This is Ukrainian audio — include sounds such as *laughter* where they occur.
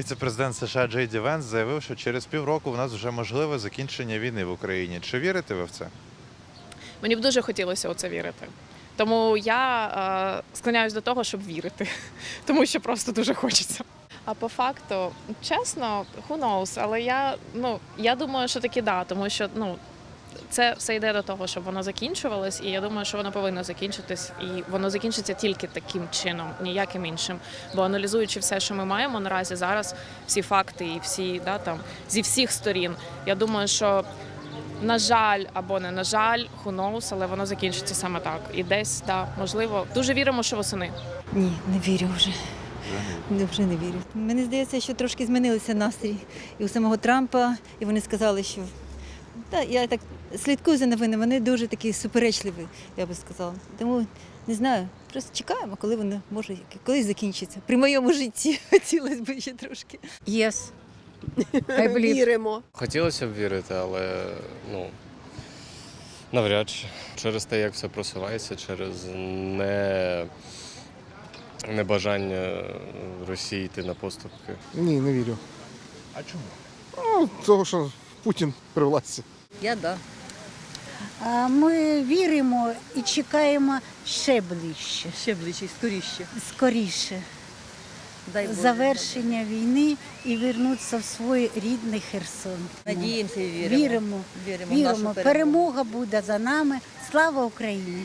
Віце-президент США Джей Ді Венс заявив, що через півроку в нас вже можливе закінчення війни в Україні. Чи вірите ви в це? Мені б дуже хотілося у це вірити. Тому я е, склоняюсь до того, щоб вірити, *laughs* тому що просто дуже хочеться. А по факту, чесно, who knows, але я, ну, я думаю, що таки да, тому що ну, це все йде до того, щоб воно закінчувалось, і я думаю, що воно повинно закінчитись, і воно закінчиться тільки таким чином, ніяким іншим. Бо аналізуючи все, що ми маємо наразі зараз, всі факти і всі да, там, зі всіх сторін, я думаю, що на жаль, або не на жаль, who knows, але воно закінчиться саме так. І десь, да, можливо, дуже віримо, що восени. Ні, не вірю вже. Не, Вже не вірю. Мені здається, що трошки змінилися настрій і у самого Трампа, і вони сказали, що та, я так слідкую за новинами, вони дуже такі суперечливі, я би сказала. Тому не знаю, просто чекаємо, коли вони може колись закінчиться. При моєму житті *laughs* хотілося б ще трошки. Yes. Віримо. Хотілося б вірити, але ну навряд чи через те, як все просувається, через не небажання Росії йти на поступки. Ні, не вірю. А чому? Ну, того, що Путін при власті. Я да. Ми віримо і чекаємо ще ближче, Ще ближче, скоріше. скоріше Дай Боже. завершення війни і вернутися в свій рідний Херсон. Надіємося і віримо. Віримо, Віримо віримо. Перемога буде за нами. Слава Україні!